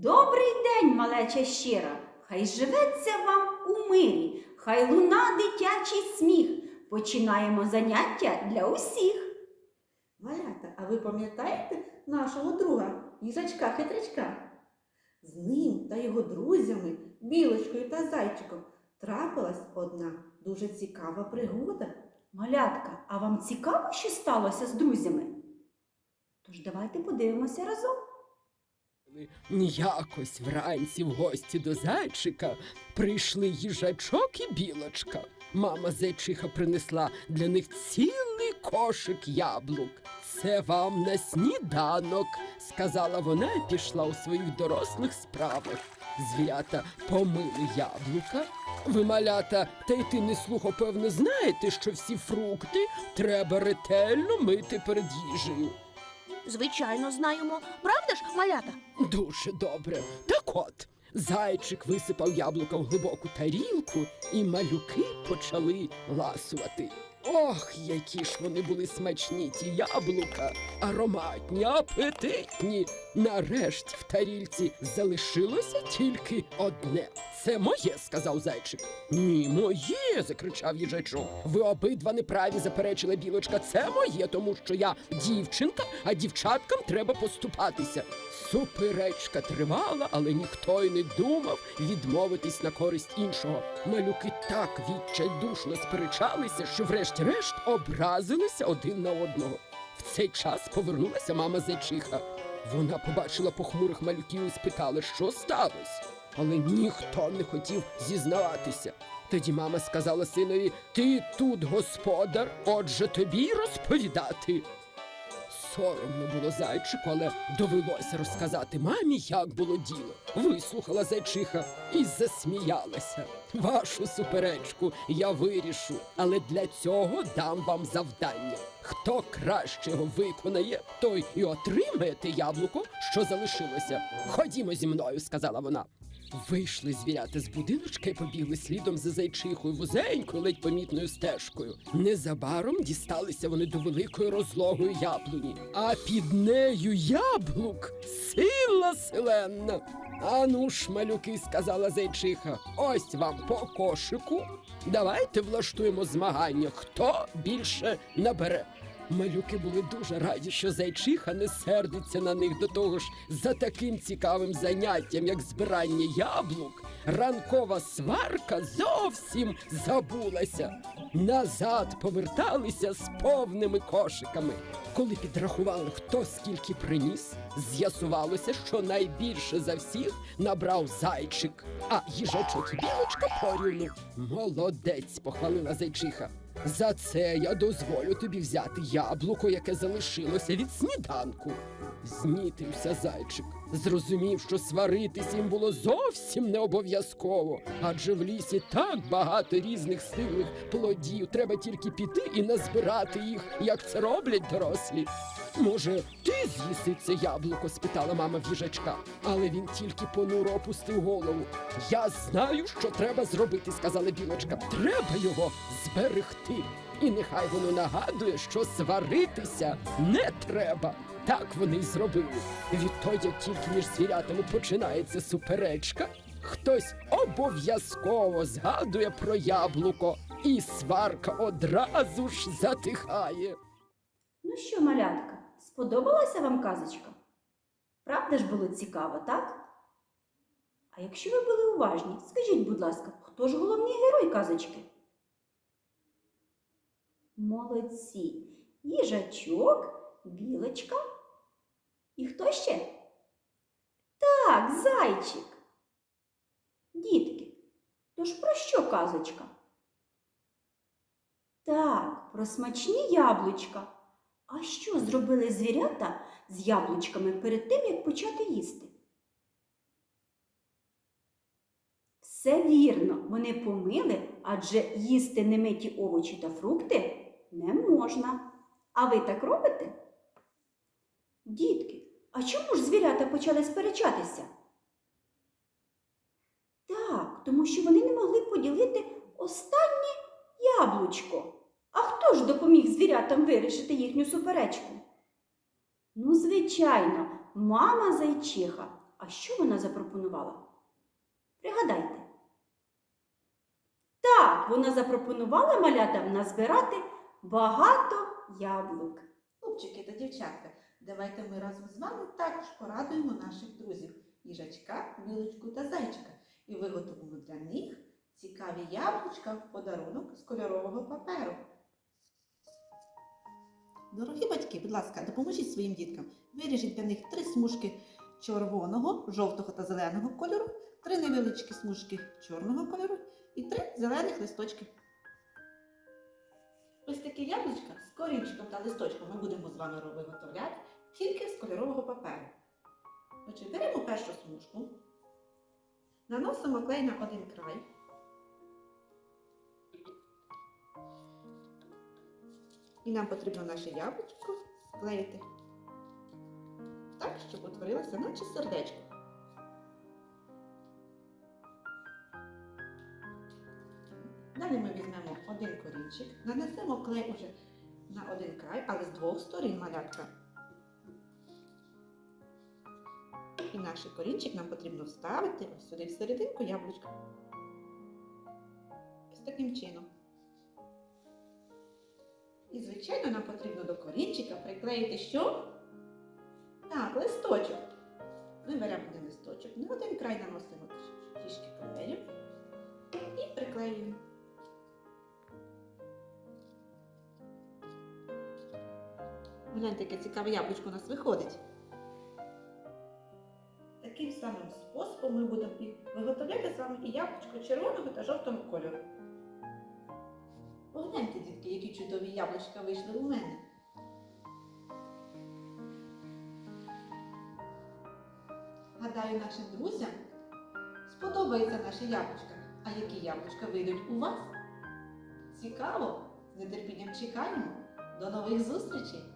Добрий день, малеча щира, хай живеться вам у мирі, хай луна дитячий сміх. Починаємо заняття для усіх. Малята, а ви пам'ятаєте нашого друга, їжачка хитрячка? З ним та його друзями, білочкою та зайчиком, трапилась одна дуже цікава пригода. Малятка, а вам цікаво, що сталося з друзями? Тож давайте подивимося разом. Якось вранці в гості до зайчика прийшли їжачок і білочка. Мама зайчиха принесла для них цілий кошик яблук. Це вам на сніданок, сказала вона і пішла у своїх дорослих справах. Звірята помили яблука. Ви, малята, та й ти не слухо, певно, знаєте, що всі фрукти треба ретельно мити перед їжею. Звичайно, знаємо. Правда ж, малята? Дуже добре. Так от, зайчик висипав яблука в глибоку тарілку, і малюки почали ласувати. Ох, які ж вони були смачні, ті яблука, ароматні, апетитні. Нарешті в тарільці залишилося тільки одне. Це моє, сказав зайчик. Ні, моє, закричав їжачок. Ви обидва неправі, заперечила білочка. Це моє, тому що я дівчинка, а дівчаткам треба поступатися. Суперечка тривала, але ніхто й не думав відмовитись на користь іншого. Малюки так відчайдушно сперечалися, що врешті-решт образилися один на одного. В цей час повернулася мама зайчиха. Вона побачила похмурих малюків і спитала, що сталося. Але ніхто не хотів зізнаватися. Тоді мама сказала синові: Ти тут господар, отже тобі розповідати. Соромно було зайчику, але довелося розказати мамі, як було діло. Вислухала зайчиха і засміялася. Вашу суперечку я вирішу, але для цього дам вам завдання. Хто краще його виконає, той і отримає те яблуко, що залишилося. Ходімо зі мною, сказала вона. Вийшли звірята з будиночка і побігли слідом за зайчихою вузенькою, ледь помітною стежкою. Незабаром дісталися вони до великої розлогої яблуні, а під нею яблук сила селенна. Ану ж, малюки, сказала зайчиха, ось вам по кошику. Давайте влаштуємо змагання, хто більше набере. Малюки були дуже раді, що зайчиха не сердиться на них до того ж за таким цікавим заняттям, як збирання яблук. Ранкова сварка зовсім забулася. Назад поверталися з повними кошиками. Коли підрахували, хто скільки приніс, з'ясувалося, що найбільше за всіх набрав зайчик, а їжачок білочка порівну. Молодець, похвалила зайчиха. За це я дозволю тобі взяти яблуко, яке залишилося від сніданку. Знітився зайчик, зрозумів, що сваритись їм було зовсім не обов'язково, адже в лісі так багато різних стиглих плодів. Треба тільки піти і назбирати їх, як це роблять дорослі. Може, ти з'їси це яблуко? спитала мама в їжачка, але він тільки понуро опустив голову. Я знаю, що треба зробити, сказала білочка. Треба його зберегти. І нехай воно нагадує, що сваритися не треба. Так вони й зробили. Відтоді, як тільки між звірятами починається суперечка, хтось обов'язково згадує про яблуко, і сварка одразу ж затихає. Ну що, малятка, сподобалася вам казочка? Правда ж було цікаво, так? А якщо ви були уважні, скажіть, будь ласка, хто ж головний герой казочки? Молодці. Їжачок, білочка. І хто ще? Так, зайчик. Дітки, тож про що казочка? Так, про смачні яблучка. А що зробили звірята з яблучками перед тим, як почати їсти? Все вірно, вони помили, адже їсти немиті овочі та фрукти не можна. А ви так робите? Дітки, а чому ж звірята почали сперечатися? Так, тому що вони не могли поділити останнє яблучко. А хто ж допоміг звірятам вирішити їхню суперечку? Ну, звичайно, мама зайчиха. А що вона запропонувала? Пригадайте. Так, вона запропонувала малятам назбирати багато яблук. Хлопчики та дівчатка, давайте ми разом з вами також порадуємо наших друзів їжачка, білочку та зайчика і виготовимо для них цікаві яблучка в подарунок з кольорового паперу. Дорогі батьки, будь ласка, допоможіть своїм діткам. Виріжіть для них три смужки червоного, жовтого та зеленого кольору, три невеличкі смужки чорного кольору і три зелених листочки. Ось такі яблучка з корінчиком та листочком ми будемо з вами виготовляти тільки з кольорового паперу. Отже, беремо першу смужку, наносимо клей на один край. І нам потрібно наше яблучко склеїти так, щоб утворилося наче сердечко. Далі ми візьмемо один корінчик, нанесемо клей уже на один край, але з двох сторін малятка. І наш корінчик нам потрібно вставити ось сюди в серединку яблучка. Ось таким чином. І, звичайно, нам потрібно до корінчика приклеїти що? Так, листочок. Ми беремо один листочок, на один край наносимо трішки клею і приклеюємо. Гляньте, яке цікаве яблучко у нас виходить. Таким самим способом ми будемо виготовляти з вами і яблучко червоного та жовтого кольору. Погляньте, дітки, які чудові яблучка вийшли у мене. Гадаю, нашим друзям сподобається наше яблучко. А які яблучка вийдуть у вас? Цікаво! З нетерпінням чекаємо. До нових зустрічей!